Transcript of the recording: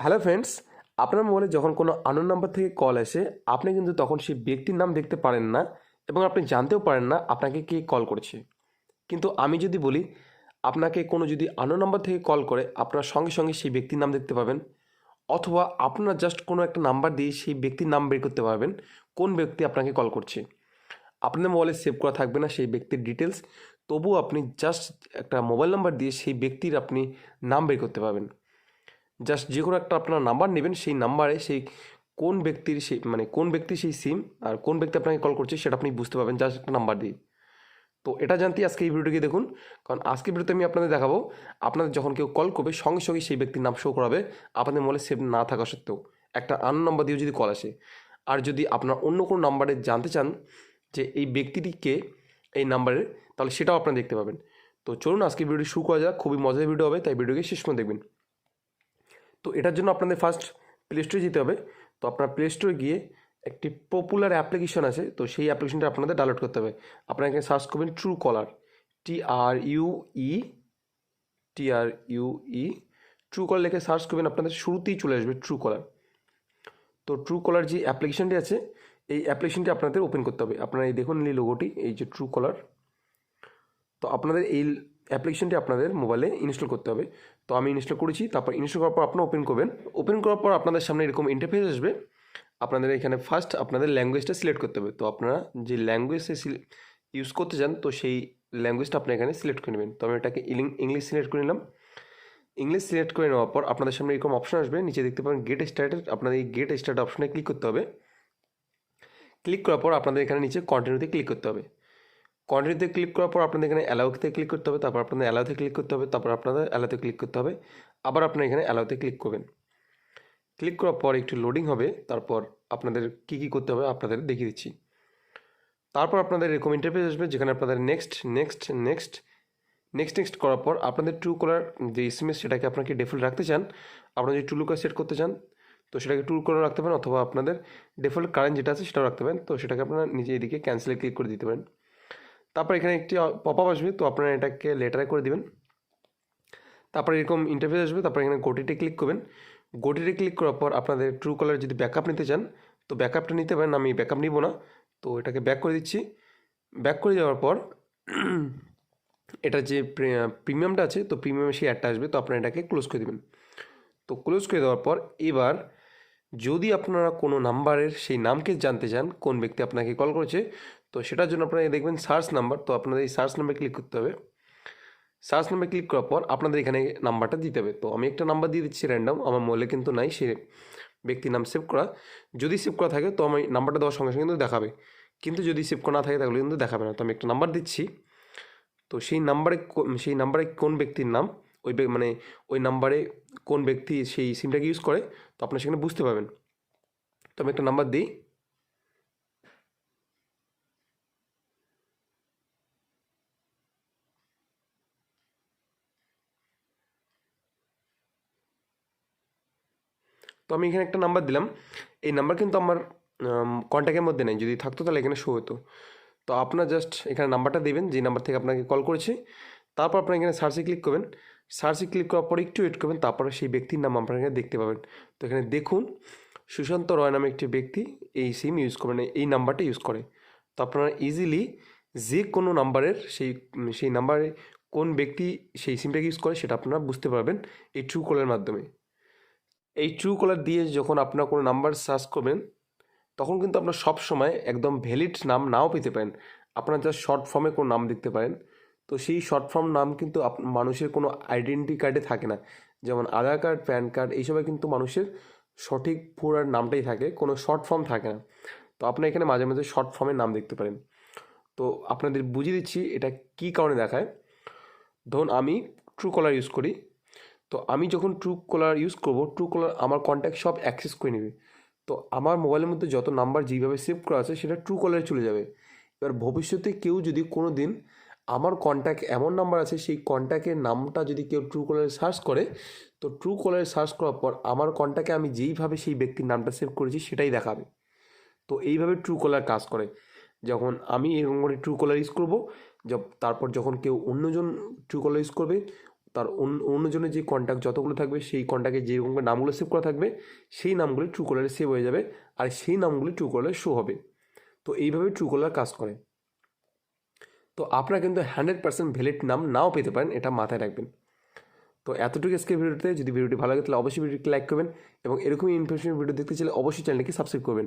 Hello friends আপনার মোবাইলে যখন কোনো আননোন নাম্বার থেকে কল আসে, আপনি কিন্তু তখন সেই ব্যক্তির নাম দেখতে পারেন না এবং আপনি জানতেও পারেন না আপনাকে কে কল করছে। কিন্তু আমি যদি বলি, আপনাকে কোনো যদি আননোন নাম্বার থেকে কল করে, আপনার সঙ্গে সঙ্গে সেই ব্যক্তির নাম দেখতে পাবেন অথবা আপনার জাস্ট কোনো একটা নাম্বার দিয়ে সেই ব্যক্তির নাম বের করতে পারবেন, কোন ব্যক্তি আপনাকে কল করছে। আপনার মোবাইলে সেভ করা থাকবে না সেই ব্যক্তির ডিটেলস তবুও আপনি জাস্ট একটা মোবাইল নাম্বার দিয়ে সেই ব্যক্তির আপনি নাম বের করতে পারবেন। জাস্ট যে কোনো একটা আপনার নাম্বার নেবেন, সেই নাম্বারে সেই কোন ব্যক্তির সেই মানে কোন ব্যক্তির সেই সিম আর কোন ব্যক্তি আপনাকে কল করছে সেটা আপনি বুঝতে পারবেন জাস্ট একটা নাম্বার দিয়ে। তো এটা জানতেই আজকে এই ভিডিওটিকে দেখুন, কারণ আজকে ভিডিওতে আমি আপনাদের দেখাবো, আপনাদের যখন কেউ কল করবে, সঙ্গে সঙ্গে সেই ব্যক্তির নাম শো করাবে, আপনাদের মোবাইলে সেভ না থাকা সত্ত্বেও। একটা আন নাম্বার দিয়েও যদি কল আসে। আর যদি আপনার অন্য কোনো নাম্বারে জানতে চান যে এই ব্যক্তিটি কে, এই নাম্বারে তাহলে সেটাও আপনারা দেখতে পাবেন। তো চলুন আজকে ভিডিওটি শুরু করা যাক, খুবই মজার ভিডিও হবে, তাই ভিডিওকে শেষ পর্যন্ত দেখবেন। তো এটার জন্য আপনাদের ফার্স্ট প্লে স্টোরে যেতে হবে। তো আপনার প্লে স্টোরে গিয়ে একটি পপুলার অ্যাপ্লিকেশন আছে, তো সেই অ্যাপ্লিকেশনটা আপনাদের ডাউনলোড করতে হবে। আপনারা এখানে সার্চ করবেন Truecaller T R U E T R U E Truecaller লিখে সার্চ করবেন, আপনাদের শুরুতেই চলে আসবে ট্রু কলার তো ট্রু কলার যে অ্যাপ্লিকেশনটি আছে, এই অ্যাপ্লিকেশনটি আপনাদের ওপেন করতে হবে। আপনারা এই দেখুন এই লোগোটি এই যে ট্রু কলার তো আপনাদের এই অ্যাপ্লিকেশনটি আপনাদের মোবাইলে ইনস্টল করতে হবে। তো আমি ইনস্টল করেছি, তারপর ইনস্টল করার পর আপনারা ওপেন করবেন। ওপেন করার পর আপনাদের সামনে এরকম ইন্টারফেস আসবে। আপনাদের এখানে ফার্স্ট আপনাদের ল্যাঙ্গুয়েজটা সিলেক্ট করতে হবে। তো আপনারা যে ল্যাঙ্গুয়েজে ইউজ করতে চান, তো সেই ল্যাঙ্গুয়েজটা আপনি এখানে সিলেক্ট করে নেবেন। তো আমি এটাকে ইংলিশ সিলেক্ট করে নিলাম। ইংলিশ সিলেক্ট করে নেওয়ার পর আপনাদের সামনে এরকম অপশন আসবে। নিচে দেখতে পাবেন গেট স্টার্টেড আপনাদের এই গেট স্টার্ট অপশনে ক্লিক করতে হবে। ক্লিক করার পর আপনাদের এখানে নিচে কন্টিনিউতে ক্লিক করতে হবে। কন্টিনিউতে ক্লিক করার পর আপনাদের এখানে অ্যালাউতে ক্লিক করতে হবে, তারপর আপনাদের অ্যালাউতে ক্লিক করতে হবে, তারপর আপনাদের অ্যালাউতে ক্লিক করতে হবে, আবার আপনার এখানে অ্যালাউতে ক্লিক করবেন। ক্লিক করার পর একটু লোডিং হবে, তারপর আপনাদের কী কী করতে হবে আপনাদের দেখিয়ে দিচ্ছি। তারপর আপনাদের এরকম ইন্টারফেস আসবে, যেখানে আপনাদের next next next next next করার পর আপনাদের ট্রু কলার যে এসএমএস সেটাকে আপনাকে ডিফল্ট রাখতে চান, আপনারা যদি টুলু সেট করতে চান, তো সেটাকে টুল করে রাখতে পারেন, অথবা আপনাদের ডিফল্ট কারেন্ট যেটা আছে সেটাও রাখতে পারেন, তো সেটাকে আপনারা নিজে এদিকে ক্যান্সেলে ক্লিক করে দিতে পারেন। তারপর এখানে একটি পপ আপ আসবে, তো আপনারা এটাকে লেটারে করে দিবেন। তারপর এরকম ইন্টারফেস আসবে, তারপর এখানে গোটিতে ক্লিক করবেন। গোটিতে ক্লিক করার পর আপনাদের ট্রু কলার যদি ব্যাকআপ নিতে চান, তো ব্যাকআপটা নিতে পারেন, আমি ব্যাকআপ নিব না। তো এটাকে ব্যাক করে দিচ্ছি। ব্যাক করে যাওয়ার পর এটা যে প্রিমিয়ামটা আছে, তো প্রিমিয়ামে সেই অ্যাডটা আসবে, তো আপনারা এটাকে ক্লোজ করে দেবেন। তো ক্লোজ করে দেওয়ার পর এবার যদি আপনারা কোনো নাম্বারের সেই নামকে জানতে চান, কোন ব্যক্তি আপনাকে কল করেছে, তো সেটার জন্য আপনারা দেখবেন সার্চ নাম্বার, তো আপনাদের এই সার্চ নাম্বার ক্লিক করতে হবে। সার্চ নাম্বার ক্লিক করার পর আপনাদের এখানে নাম্বারটা দিতে হবে। তো আমি একটা নাম্বার দিয়ে দিচ্ছি র্যান্ডম আমার মোবাইলে কিন্তু নাই, সে ব্যক্তির নাম সেভ করা। যদি সেভ করা থাকে, তো আমি নাম্বারটা দেওয়ার সঙ্গে সঙ্গে কিন্তু দেখাবে। কিন্তু যদি সেভ করা না থাকে, তাহলে কিন্তু দেখাবে না। তো আমি একটা নাম্বার দিচ্ছি। তো সেই নাম্বারে সেই নাম্বারে কোন ব্যক্তির নাম, ওই মানে ওই নাম্বারে কোন ব্যক্তি সেই সিমটাকে ইউজ করে, তো আপনার সেখানে বুঝতে পারবেন। তো আমি একটা নাম্বার দিই। তো আমি এখানে একটা নাম্বার দিলাম। এই নাম্বার কিন্তু আমার কন্ট্যাক্টের মধ্যে নেই। যদি থাকতো তাহলে এখানে শো হতো। তো আপনার জাস্ট এখানে নাম্বারটা দেবেন যে নাম্বার থেকে আপনাকে কল করেছে। তারপর আপনার এখানে সার্চে ক্লিক করবেন। সার্চে ক্লিক করার পর একটু ওয়েট করবেন, তারপরে সেই ব্যক্তির নাম আপনারা এখানে দেখতে পাবেন। তো এখানে দেখুন, সুশান্ত রয় নামে একটি ব্যক্তি এই সিম ইউজ করে মানে এই নাম্বারটা ইউজ করে। তো আপনারা ইজিলি যে কোনো নাম্বারের সেই সেই নাম্বারে কোন ব্যক্তি সেই সিমটাকে ইউজ করে সেটা আপনারা বুঝতে পারবেন এই ট্রু কলের মাধ্যমে। এই ট্রু কলার দিয়ে যখন আপনার কোনো নাম্বার সার্চ করবেন, তখন কিন্তু আপনার সব সময় একদম ভ্যালিড নাম নাও পেতে পারেন। আপনার যা শর্ট ফর্মে কোনো নাম দেখতে পারেন। তো সেই শর্ট ফর্ম নাম কিন্তু মানুষের কোনো আইডেন্টি কার্ডে থাকে না। যেমন আধার কার্ড প্যান কার্ড এইসবে কিন্তু মানুষের সঠিক পুরার নামটাই থাকে, কোনো শর্ট ফর্ম থাকে না। তো আপনি এখানে মাঝে মাঝে শর্ট ফর্মের নাম দেখতে পারেন। তো আপনাদের বুঝিয়ে দিচ্ছি এটা কী কারণে দেখায়। ধরুন আমি ট্রু কলার ইউজ করি। তো আমি যখন ট্রু কলার ইউজ করব ট্রু কলার আমার কন্ট্যাক্ট সব অ্যাক্সেস করে নেবে। তো আমার মোবাইলের মধ্যে যত নাম্বার যেভাবে সেভ করা আছে, সেটা ট্রু কলারে চলে যাবে। এবার ভবিষ্যতে কেউ যদি কোনো দিন আমার কন্ট্যাক্ট এমন নাম্বার আছে, সেই কন্ট্যাক্টের নামটা যদি কেউ ট্রু কলারে সার্চ করে, তো ট্রু কলারে সার্চ করার পর আমার কন্ট্যাক্টে আমি যেইভাবে সেই ব্যক্তির নামটা সেভ করেছি, সেটাই দেখাবে। তো এইভাবে ট্রু কলার কাজ করে। যখন আমি এরকম করে ট্রু কলার ইউজ করব তারপর যখন কেউ অন্যজন ট্রু কলার ইউজ করবে, তার অন্য, অন্যজনের যে কন্ট্যাক্ট যতগুলো থাকবে, সেই কন্ট্যাক্টে যেরকম নামগুলো সেভ করা থাকবে, সেই নামগুলি ট্রু কলারে সেভ হয়ে যাবে, আর সেই নামগুলি ট্রু কলারে শো হবে। তো এইভাবে ট্রু কলার কাজ করে। তো আপনারা কিন্তু হান্ড্রেড পার্সেন্ট ভ্যালিড নাম নাও পেতে পারেন, এটা মাথায় রাখবেন। তো এতটুকু আজকে ভিডিওতে, যদি ভিডিওটি ভালো লাগে তাহলে অবশ্যই ভিডিওটি লাইক করবেন এবং এরকমই ইনফরমেশন ভিডিও দেখতে চাইলে অবশ্যই চ্যানেলকে সাবস্ক্রাইব করবেন।